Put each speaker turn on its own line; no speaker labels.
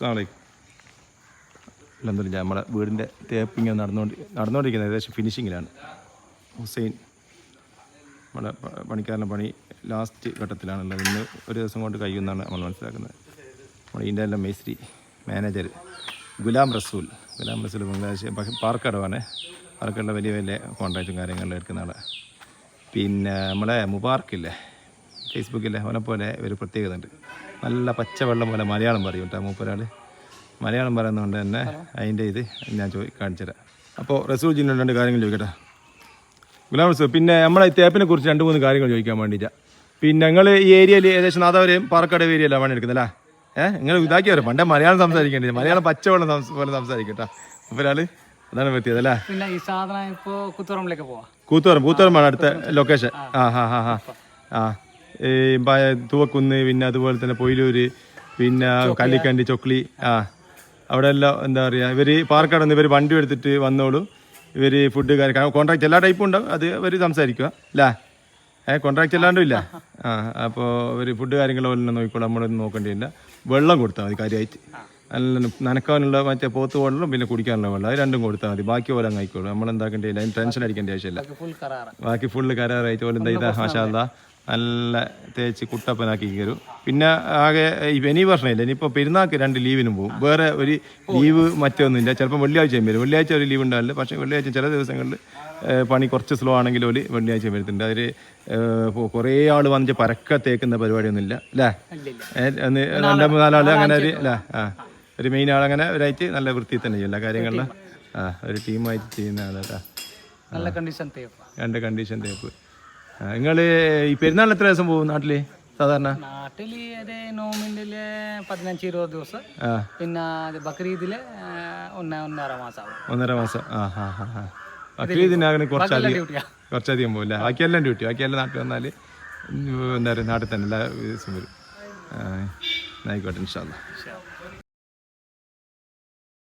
അസ്സാം വലൈക്കും അലഹമില്ല നമ്മുടെ വീടിന്റെ തേപ്പിങ് നടന്നുകൊണ്ട് നടന്നുകൊണ്ടിരിക്കുന്നത് ഏകദേശം ഫിനിഷിങ്ങിലാണ് ഹുസൈൻ നമ്മുടെ പണിക്കാരന്റെ പണി ലാസ്റ്റ് ഘട്ടത്തിലാണുള്ളത്. ഇന്ന് ഒരു ദിവസം കൊണ്ട് കഴിയുമെന്നാണ് നമ്മൾ മനസ്സിലാക്കുന്നത്. നമ്മുടെ എല്ലാം മേസ്ത്രി മാനേജർ ഗുലാം റസൂൽ. ഗുലാം റസൂൽ ബംഗ്ലാദേശ് പാർക്കടവാണ് പാർക്കട വലിയ വലിയ കോൺട്രാക്റ്റും കാര്യങ്ങളും എടുക്കുന്ന ആളാണ് പിന്നെ നമ്മളെ മുബാർക്കില്ലേ ഫേസ്ബുക്കിലെ അവനെ പോലെ ഒരു പ്രത്യേകത ഉണ്ട് നല്ല പച്ചവെള്ളം പോലെ മലയാളം പറയും കേട്ടോ മൂപ്പരാൾ മലയാളം പറയുന്നതുകൊണ്ട് തന്നെ അതിന്റെ ഇത് ഞാൻ ചോദി കാണിച്ചു തരാം. അപ്പോൾ റസൂൽ ജിന്നു രണ്ട് കാര്യങ്ങൾ ചോദിക്കട്ടെ? ഗുലാം റസൂർ പിന്നെ നമ്മളെ ഈ തേപ്പിനെ കുറിച്ച് രണ്ട് മൂന്ന് കാര്യങ്ങൾ ചോദിക്കാൻ വേണ്ടിയിട്ടാണ് പിന്നെ ഞങ്ങൾ ഈ ഏരിയയിൽ ഏകദേശം നാദാവരെയും പാറക്കാട് ഏരിയയിലാണ് പണി എടുക്കുന്നല്ലേ ഏഹ് നിങ്ങൾ ഇതാക്കി വരും. പണ്ടേ മലയാളം സംസാരിക്കേണ്ടി മലയാളം പച്ചവെള്ളം പോലെ സംസാരിക്കട്ടാ അപ്പോൾ ഒരാൾ അതാണ് പറ്റിയത് അല്ലേ?
പിന്നെ ഈ സാധനം ഇപ്പോൾ കുത്തുറമ്പിലേക്ക് പോവാം.
കൂത്തുപറം കൂത്തുപറമ്പാണ് അടുത്ത ലൊക്കേഷൻ ആ ഹാ ഹാ ഹാ. ആ. തൂവക്കുന്ന് പിന്നെ അതുപോലെ തന്നെ പൊയിലൂര് പിന്നെ കല്ലിക്കണ്ടി ചൊക്ലി ആ. അവിടെ എല്ലാം എന്താ പറയുക ഇവർ പാർക്കാട് നിന്ന് ഇവർ വണ്ടി എടുത്തിട്ട് വന്നോളും. ഇവർ ഫുഡ് കാര്യം കോൺട്രാക്ട് എല്ലാ ടൈപ്പും ഉണ്ടാവും. അത് ഇവർ സംസാരിക്കുക അല്ലേ? ഏ കോൺട്രാക്ട് അല്ലാണ്ടും ഇല്ല. ആ അപ്പോൾ ഇവർ ഫുഡ് കാര്യങ്ങളെല്ലാം നോക്കിക്കോളും. നമ്മളൊന്നും നോക്കേണ്ടിയില്ല. വെള്ളം കൊടുത്താൽ മതി കാര്യമായിട്ട് നല്ല നനക്കാനുള്ള മറ്റേ പോത്ത് വെള്ളം പിന്നെ കുടിക്കാനുള്ള വെള്ളം. അത് രണ്ടും കൊടുത്താൽ മതി. ബാക്കി പോലെ അങ്ങ് ആയിക്കോളും. നമ്മൾ എന്താക്കേണ്ടിയില്ല അതിന് ടെൻഷൻ അടിക്കേണ്ട ആവശ്യമില്ല. ബാക്കി ഫുള്ള് കരാറായിട്ട് പോലെ എന്താ ഇതാ മാഷാല്ല നല്ല തേച്ച് കുട്ടപ്പനാക്കി കയറും. പിന്നെ ആകെ ഇനി പ്രശ്നമില്ല ഇനിയിപ്പോൾ പെരുന്നാൾക്ക് രണ്ട് ലീവിനും പോകും വേറെ ഒരു ലീവ് മറ്റൊന്നുമില്ല. ചിലപ്പോൾ വെള്ളിയാഴ്ചയും വരും. വെള്ളിയാഴ്ച ഒരു ലീവ് ഉണ്ടാവില്ല. പക്ഷേ വെള്ളിയാഴ്ച ചില ദിവസങ്ങളിൽ പണി കുറച്ച് സ്ലോ ആണെങ്കിൽ ഒരു വെള്ളിയാഴ്ച വരുന്നുണ്ട്. അതിൽ കുറേ ആൾ വന്നിട്ട് പരക്കെ തേക്കുന്ന പരിപാടിയൊന്നുമില്ല. അല്ലേ? രണ്ട് മൂന്നാലാൾ അങ്ങനെ ഒരു അല്ലേ ആ ഒരു മെയിൻ ആളങ്ങനെ ഒരായിട്ട് നല്ല വൃത്തി തന്നെ ചെയ്യും എല്ലാ കാര്യങ്ങളിലും ആ ഒരു ടീമായിട്ട് ചെയ്യുന്ന ആളാ
നല്ല കണ്ടീഷൻ തേപ്പ്.
രണ്ട് കണ്ടീഷൻ ടേപ്പ് നിങ്ങൾ ഈ പെരുന്നാൾ എത്ര ദിവസം പോകും നാട്ടിൽ? സാധാരണ?
നാട്ടിൽ ഒരു നോമിന്റെ പതിനഞ്ച് ഇരുപത് ദിവസം. പിന്നെ ബക്രീദിൽ ഒന്നര മാസം
ഒന്നര മാസം. ആ ഹാ ഹാ ഹാ ബക്രീദിന് അങ്ങനെ കുറച്ചധികം കുറച്ചധികം പോകില്ല ബാക്കിയെല്ലാം ഡ്യൂട്ടി ബാക്കിയെല്ലാം നാട്ടിൽ വന്നാൽ എന്താ പറയുക നാട്ടിൽ തന്നെ എല്ലാ ദിവസം വരും. ആയിക്കോട്ടെ ഇൻഷാല്ല